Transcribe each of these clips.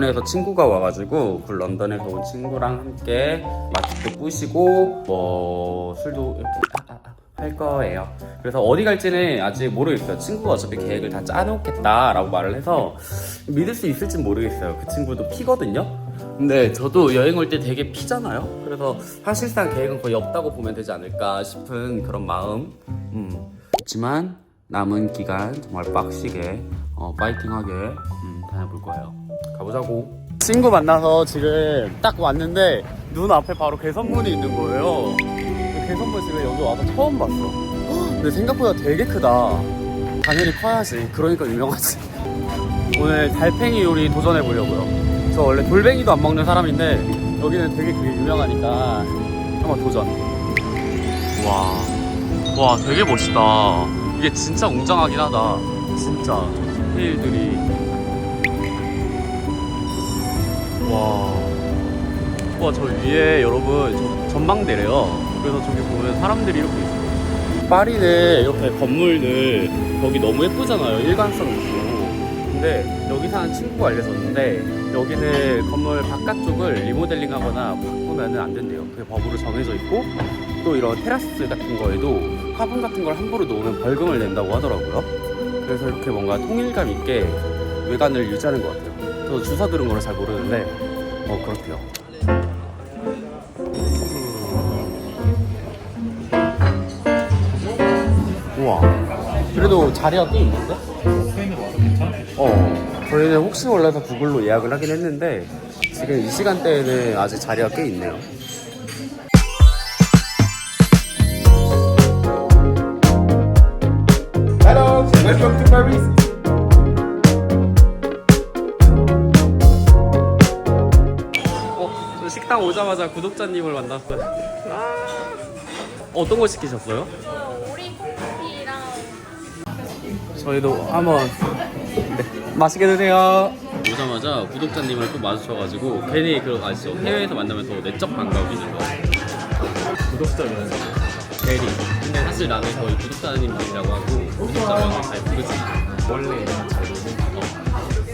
런던에서 친구가 와가지고 그 런던에서 온 친구랑 함께 맛집도 뿌시고 뭐 술도 이렇게 아, 아, 아, 할 거예요. 그래서 어디 갈지는 아직 모르겠어요. 친구가 어차피 계획을 다 짜놓겠다라고 말을 해서 믿을 수 있을지 모르겠어요. 그 친구도 피거든요. 근데 저도 여행 올 때 되게 피잖아요. 그래서 사실상 계획은 거의 없다고 보면 되지 않을까 싶은 그런 마음. 음. 그렇지만 남은 기간 정말 빡시게 어, 파이팅하게 음, 다녀볼 거예요. 가보자고. 친구 만나서 지금 딱 왔는데 눈 앞에 바로 개선문이 있는 거예요. 그 개선문 지금 여기 와서 처음 봤어. 헉, 근데 생각보다 되게 크다. 당연히 커야지. 그러니까 유명하지. 오늘 달팽이 요리 도전해 보려고요. 저 원래 돌뱅이도 안 먹는 사람인데 여기는 되게 그게 유명하니까 한번 도전. 와, 와 되게 멋있다. 이게 진짜 웅장하긴 하다. 진짜 디테일들이. 와, 와 저 위에 여러분 저 전망대래요. 그래서 저기 보면 사람들이 이렇게 있어요. 파리는 이렇게 건물들 여기 너무 예쁘잖아요. 일관성 있고. 근데 여기 사는 친구가 알려줬는데 여기는 건물 바깥쪽을 리모델링 하거나 바꾸면 안 된대요. 그게 법으로 정해져 있고 또 이런 테라스 같은 거에도 화분 같은 걸 함부로 놓으면 벌금을 낸다고 하더라고요. 그래서 이렇게 뭔가 통일감 있게 외관을 유지하는 것 같아요. 저도 주워 들은 거를 잘 모르는데 어 그렇대요. 우와. 그래도 자리가 꽤 있는데? 어. 저희는 혹시 몰라서 구글로 예약을 하긴 했는데 지금 이 시간대에는 아직 자리가 꽤 있네요. 오자마자 구독자님을 만났어요. 아. 어떤 거 시키셨어요? 오리 콩쿠키랑 저희도 한번 네, 맛있게 드세요. 오자마자 구독자님을 또 마주쳐가지고 괜히 그 아시죠? 해외에서 만나면 더 내적 반가움이 있는 거. 구독자면 대리. 근데 사실 나는 거의 구독자님들이라고 하고 구독자명을 잘 부르지. 원래 어,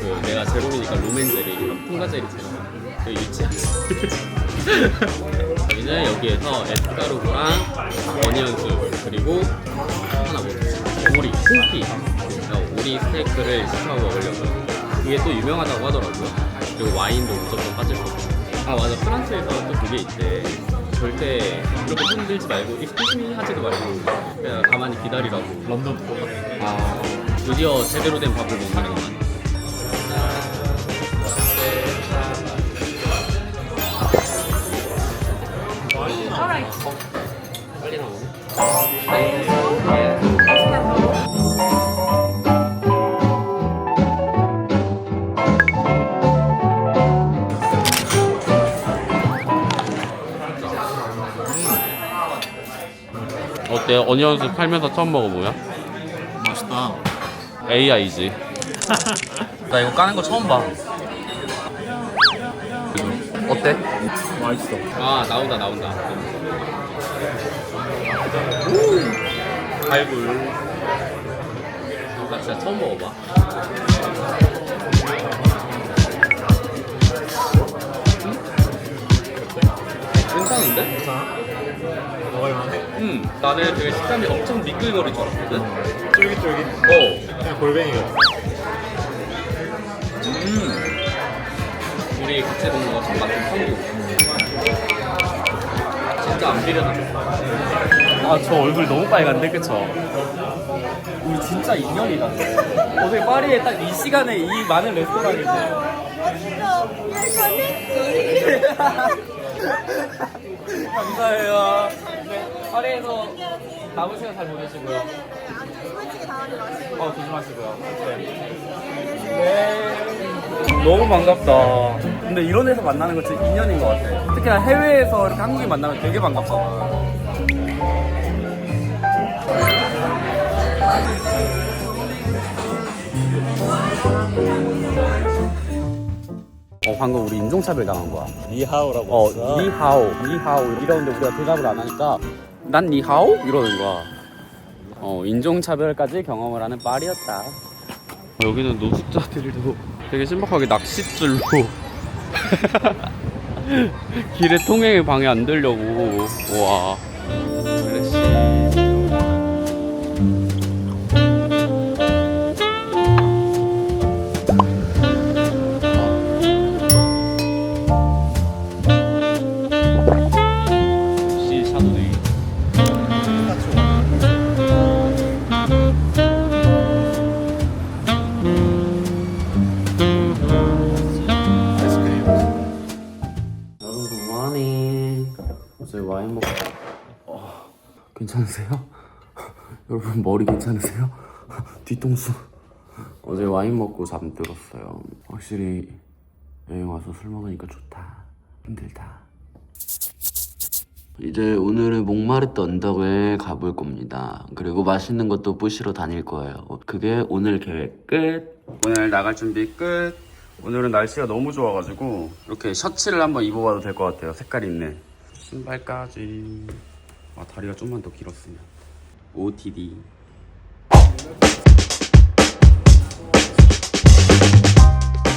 그 내가 제롬이니까 로맨 제리, 그럼 통과 제리 제롬. 그 유치하지. 저희는 여기에서 에스카르고랑 어니언스 그리고 하나 뭐지? 오리, 콩피. 오리 스테이크를 시켜 먹으려고요. 그게 또 유명하다고 하더라고요. 그리고 와인도 무조건 빠질 거고. 아 맞아 프랑스에서 또 그게 있대. 절대 이렇게 손 들지 말고 익스큐즈미 하지도 말고 그냥 가만히 기다리라고. 런던 아 드디어 제대로 된 밥을 먹는구만. 어때? 어니언스 팔면서 처음 먹어보냐? 맛있다. AI지. 나 이거 까는 거 처음 봐. 맛있어. 아 나온다 나온다. 갈굴. 나 진짜 처음 먹어봐. 괜찮은데? 괜찮아? 먹을만해? 응. 나는 되게 식감이 엄청 미끌거릴 줄 알았거든. 쫄깃쫄깃. 어. 그냥 골뱅이 같아. 음. 우리 같이 먹는 거 청같은 청국. 진짜 안 비려다. 아, 저 얼굴 너무 빨간데, 그쵸? 우리 진짜 인연이다. 어제 파리에 딱 이 시간에 이 많은 레스토랑인데. 감사해요. 네, 파리에서 남은 시간 잘 보내시고요. 어, 조심하시고요. 네. 네. 너무 반갑다. 근데 이런 데서 만나는 거 진짜 인연인 것 같아. 특히나 해외에서 이렇게 한국인 만나면 되게 반갑잖아. 어, 방금 우리 인종차별 당한 거야. 니하오라고 어, 했어. 니하오, 니하오 이러는데 우리가 대답을 안 하니까 난 니하오? 이러는 거야. 어, 인종차별까지 경험을 하는 파리였다. 아, 여기는 노숙자들도 되게 신박하게 낚싯줄로 길에 통행에 방해 안 되려고. 와 어, 괜찮으세요? 여러분 머리 괜찮으세요? 뒤통수 어제 와인 먹고 잠들었어요 확실히 여행 와서 술 먹으니까 좋다 힘들다 이제 오늘은 목마르트 언덕을 가볼 겁니다. 그리고 맛있는 것도 부시러 다닐 거예요. 그게 오늘 계획 끝. 오늘 나갈 준비 끝. 오늘은 날씨가 너무 좋아가지고 이렇게 셔츠를 한번 입어봐도 될 것 같아요. 색깔 있는 신발까지. 아 다리가 좀만 더 길었으면. OTD.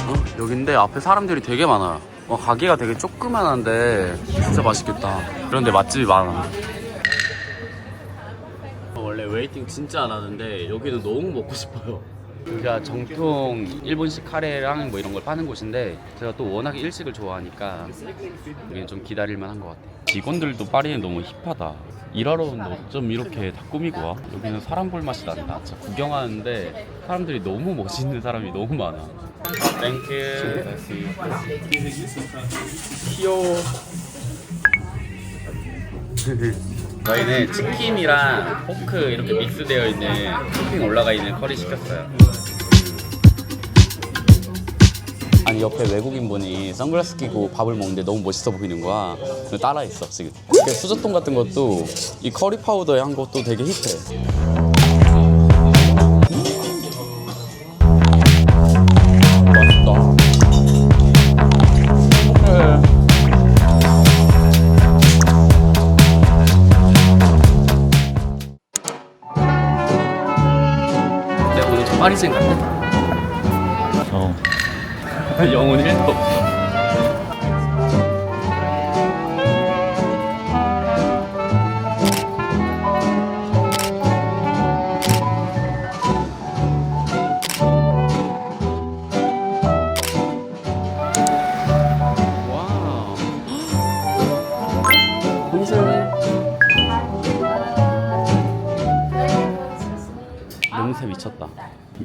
어, 여긴데 앞에 사람들이 되게 많아요. 어, 가게가 되게 조그만한데 진짜 맛있겠다. 그런데 맛집이 많아. 원래 웨이팅 진짜 안 하는데 여기는 너무 먹고 싶어요. 여기가 정통 일본식 카레랑 뭐 이런 걸 파는 곳인데 제가 또 워낙에 일식을 좋아하니까 여기는 좀 기다릴만 한것 같아요. 직원들도 파리는 너무 힙하다. 일하러 온데 어쩜 이렇게 다 꾸미고 와? 여기는 사람 볼 맛이 난다. 진짜 구경하는데 사람들이 너무 멋있는 사람이 너무 많아. 땡큐. 귀여워. 저희는 치킨이랑 포크 이렇게 믹스되어 있는 토핑 올라가 있는 커리 시켰어요. 아니 옆에 외국인 분이 선글라스 끼고 밥을 먹는데 너무 멋있어 보이는 거야. 그래서 따라했어 지금. 그 수저통 같은 것도 이 커리 파우더에 한 것도 되게 힙해. 같아. 어. 영혼 1도 없어.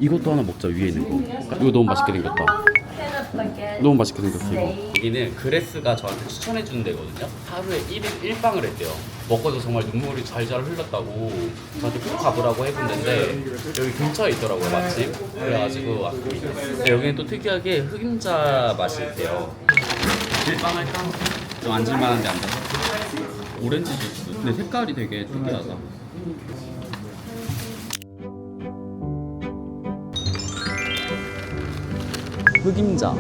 이것도 하나 먹자 위에 있는 거. 이거 너무 맛있게 생겼다. 너무 맛있게 생겼어 이거. 여기는 그레스가 저한테 추천해 주는 데거든요. 하루에 1일 1방을 했대요. 먹고서 정말 눈물이 잘잘 흘렀다고 저한테 꼭 가보라고 해본는데 여기 근처에 있더라고요 마침. 그래가지고 왔습니다. 여기는 또 특이하게 흑임자 맛이 있대요. 1방 할까? 좀 앉을만한데 앉아서. 오렌지 주스. 근데 색깔이 되게 특이하다. 흑임자.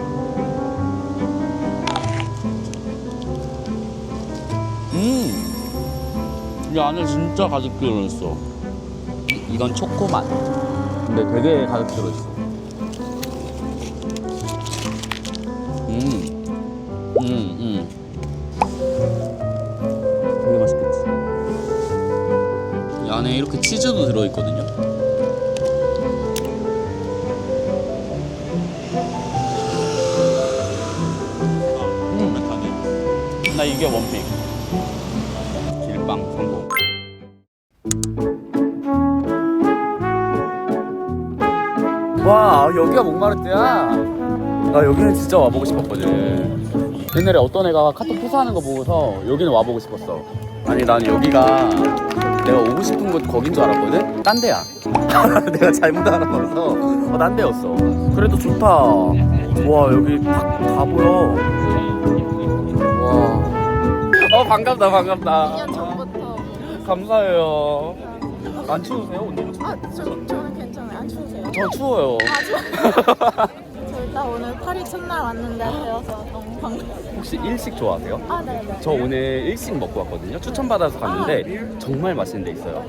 음, 이 안에 진짜 가득 들어있어. 이- 이건 초코맛. 근데 되게 가득 들어있어. 음, 음, 음. 되게 맛있겠지. 이 안에 이렇게 치즈도 들어있거든요. 이게 원픽. 길빵 성공. 와 여기가 목마르트야. 나 여기는 진짜 와보고 싶었거든. 옛날에 어떤 애가 카톡 포사하는 거 보고서 여기는 와보고 싶었어. 아니 난 여기가 내가 오고 싶은 곳 거긴 줄 알았거든. 딴 데야. 내가 잘못 알아봐서 어, 딴 데였어. 그래도 좋다. 와 여기 딱다 보여. 반갑다 반갑다. 2년 전부터 감사해요. 안 추우세요 오늘? 아 저, 저는 괜찮아요 안 추우세요? 저 추워요. 아 추워 저 일단 오늘 파리 첫날 왔는데 되어서 너무 반가워요 혹시 일식 좋아하세요? 아 네네 저 오늘 일식 먹고 왔거든요. 추천받아서 갔는데 정말 맛있는 데 있어요.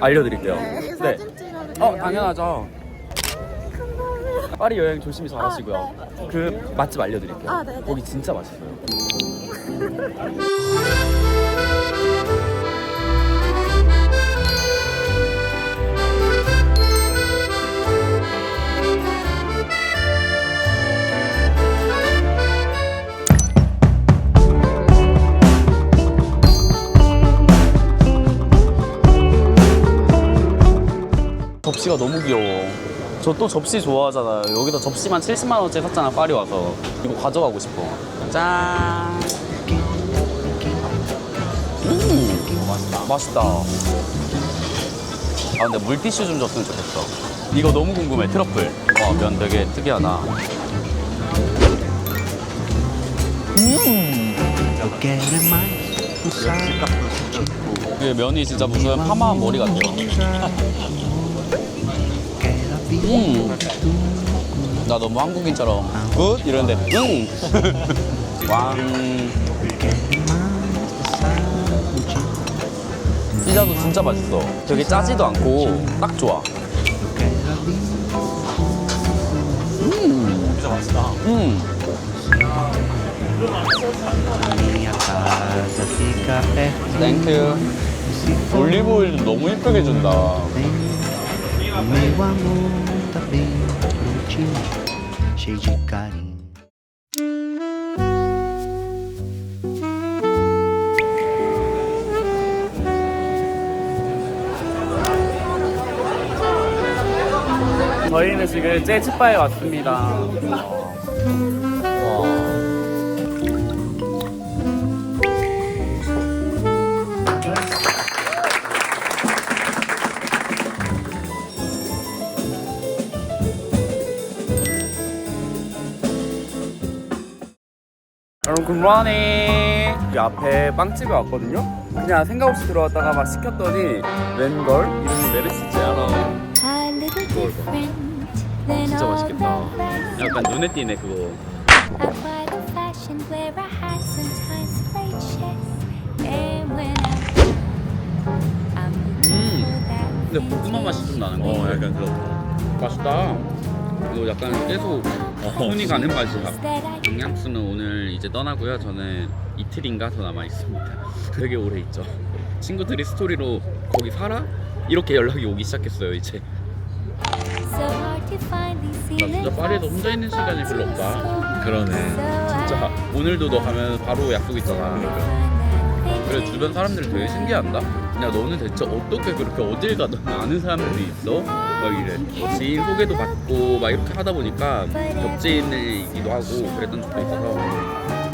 알려드릴게요. 네, 네. 사진 찍어도 돼요? 어 당연하죠. 파리 여행 조심히 잘 하시고요. 아, 네. 그 맛집 알려드릴게요. 아, 네, 네. 거기 진짜 맛있어요. 접시가 너무 귀여워. 저 또 접시 좋아하잖아요. 여기서 접시만 70만 원짜리 샀잖아 파리 와서. 이거 가져가고 싶어. 짠. 음, 맛있다. 맛있다. 아 근데 물티슈 좀 줬으면 좋겠어. 이거 너무 궁금해. 트러플. 와면 되게 특이하다. 그 면이 진짜 무슨 파마 머리 같아요. 음. 나 너무 한국인처럼 굿 이러는데 응. 왕. 피자도 진짜 맛있어. 되게 짜지도 않고 딱 좋아. 음. 진짜 맛있다. 음. 땡큐. 올리브 오일도 너무 예쁘게 준다. Meu amor. 저희는 지금 재즈바에 왔습니다. 와. 여러분 굿모닝 이 앞에 빵집에 왔거든요 그냥 생각 없이 들어왔다가 막 시켰더니 웬걸? 이름이 메르시제아 than 진짜 맛있겠다. 약간 눈에 띄네 그거. 음. 근데 고구마 맛이 좀 나는 거. 어, 약간 그렇다. 맛있다. 이거 약간 계속 손이 가는 맛이야. 영양수는 오늘 이제 떠나고요. 저는 이틀인가 더 남아 있습니다. 되게 오래 있죠. 친구들이 스토리로 거기 살아? 이렇게 연락이 오기 시작했어요 이제. 나 진짜 파리에서 혼자 있는 시간이 별로 없다. 그러네. 진짜 오늘도 너 가면 바로 약속 있잖아. 그래 주변 사람들이 되게 신기한다. 야 너는 대체 어떻게 그렇게 어딜 가든 아는 사람들이 있어? 막 이래. 지인 소개도 받고 막 이렇게 하다 보니까 겹지인이기도 하고 그랬던 적도 있어서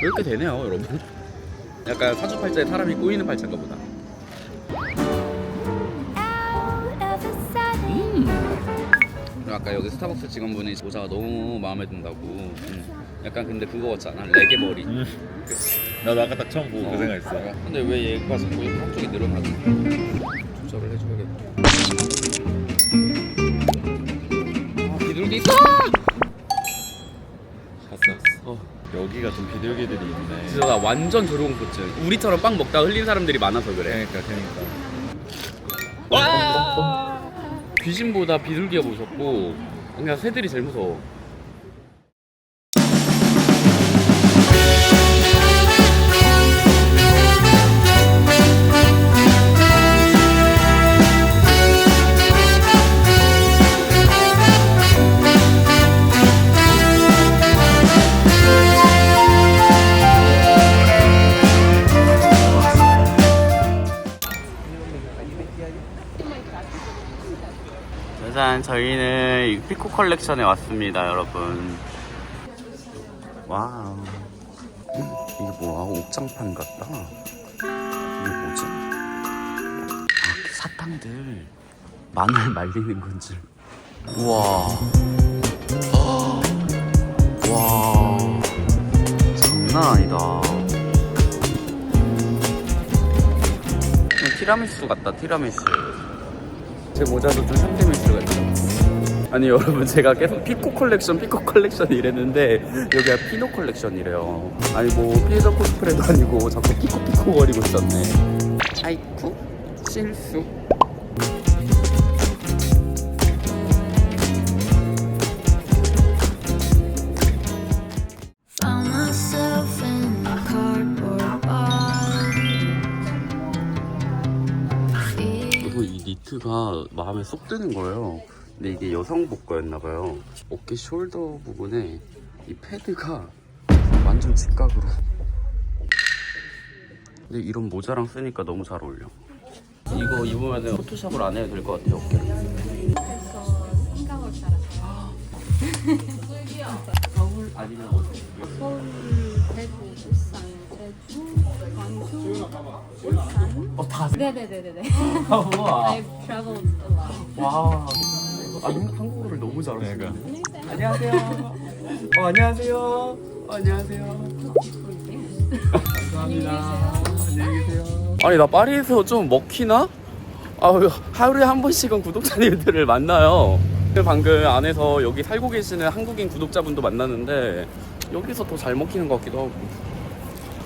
이렇게 되네요, 여러분. 약간 사주팔자에 사람이 꼬이는 팔자인가 보다. 음. 아까 여기 스타벅스 직원분이 모자가 너무 마음에 든다고. 음. 약간 근데 그거 같잖아, 레게 머리. 음. 나도 아까 딱 처음 보고 어. 그 생각했어. 근데 왜 얘가 자꾸 이렇게 한쪽이 늘어나지? 조절을 해줘야겠다. 아, 비둘기 있어! 갔어, 갔어. 어, 여기가 좀 비둘기들이 있네. 진짜 나 완전 조롱포츠. 우리처럼 빵 먹다가 흘린 사람들이 많아서 그래. 그러니까, 그러니까. 와! 귀신보다 비둘기가 무섭고 그냥 새들이 제일 무서워. 저희는 이 피코 컬렉션에 왔습니다, 여러분. 와우. 음, 이게 뭐야? 옥장판 같다. 이게 뭐지? 아, 사탕들. 마늘 말리는 건 줄. 우와. 헉! 와. 장난 아니다. 그냥 티라미수 같다, 티라미수. 제 모자도 좀 현대미스가 있어. 아니 여러분 제가 계속 피코 컬렉션 피코 컬렉션 이랬는데 여기가 피노 컬렉션이래요. 아니 뭐 피해자 코스프레도 아니고 자꾸 피코 피코 거리고 있었네. 아이쿠 실수. 그리고 이 니트가 마음에 쏙 드는 거예요. 근데 이게 여성복 거였나봐요. 어깨 숄더 부분에 이 패드가 완전 직각으로. 근데 이런 모자랑 쓰니까 너무 잘 어울려. 이거 입으면 포토샵을 안 해도 될 것 같아요, 어깨를. 생각을 잘하세요. 서울 아니면 어디? 서울, 대구, 울산, 제주, 광주, 울산. 어, 다. 네네네네네. 우와. I've traveled a lot. 와. 아, 한국어를 너무 잘하시네. 안녕하세요. 어, 안녕하세요. 어, 안녕하세요. 감사합니다. 안녕히 계세요. 아니, 나 파리에서 좀 먹히나? 아, 하루에 한 번씩은 구독자님들을 만나요. 방금 안에서 여기 살고 계시는 한국인 구독자분도 만났는데 여기서 더 잘 먹히는 것 같기도 하고.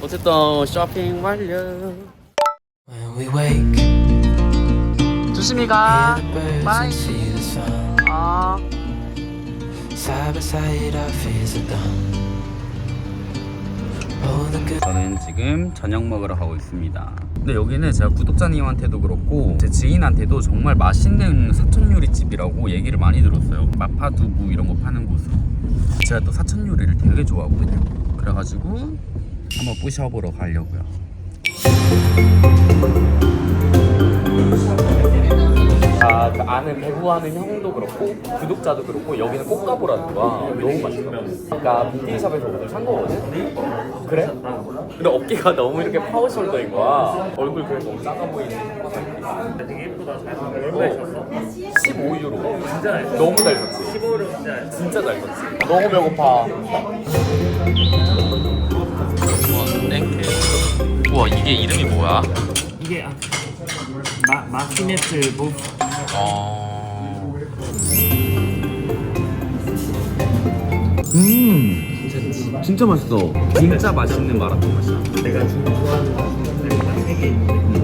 어쨌든 쇼핑 완료. When we wake, 조심히 가. birds 저는 지금 저녁 먹으러 가고 있습니다. 근데 여기는 제가 구독자님한테도 그렇고 제 지인한테도 정말 맛있는 사천 요리 집이라고 얘기를 많이 들었어요. 마파두부 이런 거 파는 곳으로. 제가 또 사천 요리를 되게 좋아하거든요. 그래가지고 한번 부셔보러 가려고요. 아, 그 아는 배구하는 형도 그렇고 구독자도 그렇고 여기는 꼭 가보라는 거야. 너무 맛있어. 그러니까 뷰티샵에서 오늘 산 거거든. 그래? 근데 어깨가 너무 이렇게 파워숄더인 거야. 얼굴 그래서 너무 작아 보이는. 되게 예쁘다. 잘 샀어. 15유로. 진짜 너무 잘 샀지. 15유로 진짜 진짜 잘 샀지. 너무 배고파. 와, 땡큐. 우와, 이게 이름이 뭐야? 이게 아, 마, 마키네트 뭐 어... 음, 진짜, 진짜 맛있어. 진짜 맛있는 마라탕 맛이야. 내가 좋아하는 맛세개 있는데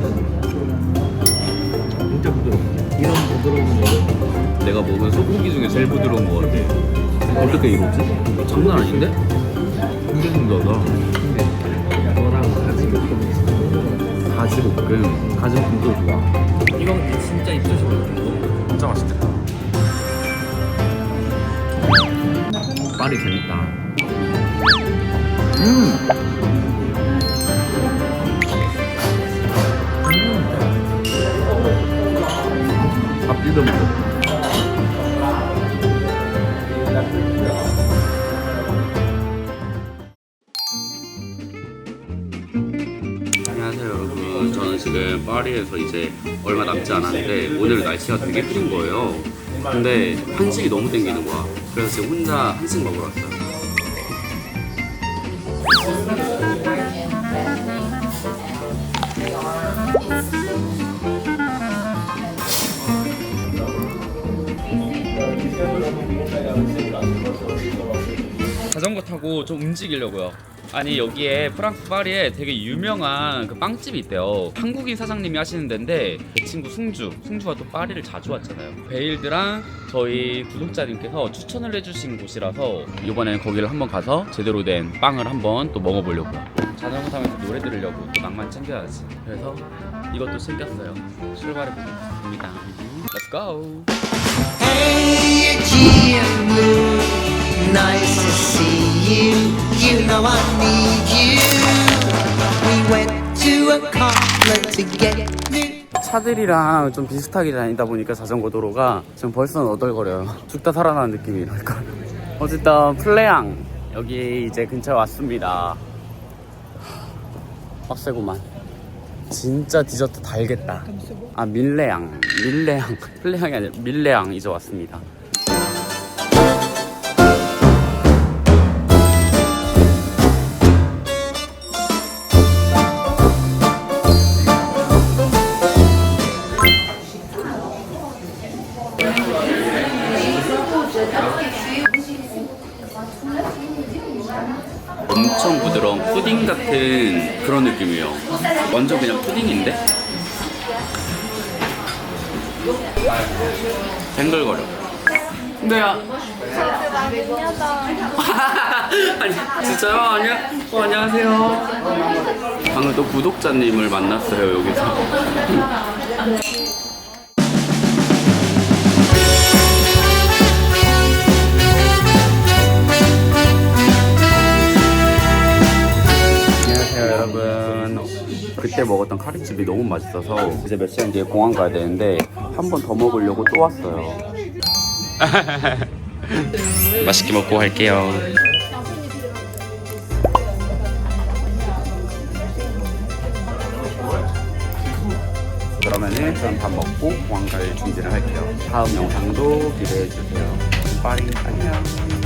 진짜 부드러워 이런 부드러운 거 내가 먹은 소고기 중에 제일 부드러운 것 같아. 어떻게 이러지? 장난 아닌데? 굉장히 신기하다 너랑 같이 먹으면 가지볶음. 가지볶음도 좋아. 근데 진짜 입조심 진짜 맛있겠다. 파리 재밌다. 음! 이제 얼마 남지 않았는데 오늘 날씨가 되게 흐린 거예요. 근데 한식이 너무 땡기는 거야. 그래서 지금 혼자 한식 먹으러 왔어요. 자전거 타고 좀 움직이려고요. 아니 여기에 프랑스 파리에 되게 유명한 그 빵집이 있대요. 한국인 사장님이 하시는 데인데 제 친구 승주, 승주가 또 파리를 자주 왔잖아요. 베일드랑 저희 구독자님께서 추천을 해주신 곳이라서 이번에는 거기를 한번 가서 제대로 된 빵을 한번 또 먹어보려고요. 자전거 타면서 노래 들으려고 또 낭만 챙겨야지. 그래서 이것도 챙겼어요. 출발해 보겠습니다. Let's go. Nice to see you. You know I need you. We went to a concert to get new. 차들이랑 좀 비슷하게 다니다 보니까 자전거 도로가 지금 벌써 너덜거려요. 죽다 살아나는 느낌이랄까. 어쨌든 플레앙 여기 이제 근처에 왔습니다. 빡세구만. 진짜 디저트 달겠다. 아 밀레앙, 밀레앙, 플레앙이 아니라 밀레앙 이제 왔습니다. 뱅글거려. 네요. 아니 진짜요? 아니야? 어, 안녕하세요. 방금 또 구독자님을 만났어요 여기서. 그때 먹었던 카리집이 너무 맛있어서 이제 몇 시간 뒤에 공항 가야 되는데 한 번 더 먹으려고 또 왔어요. 맛있게 먹고 갈게요. 그러면은 저는 밥 먹고 공항 갈 준비를 할게요. 다음 영상도 기대해 주세요. 빠링 안녕.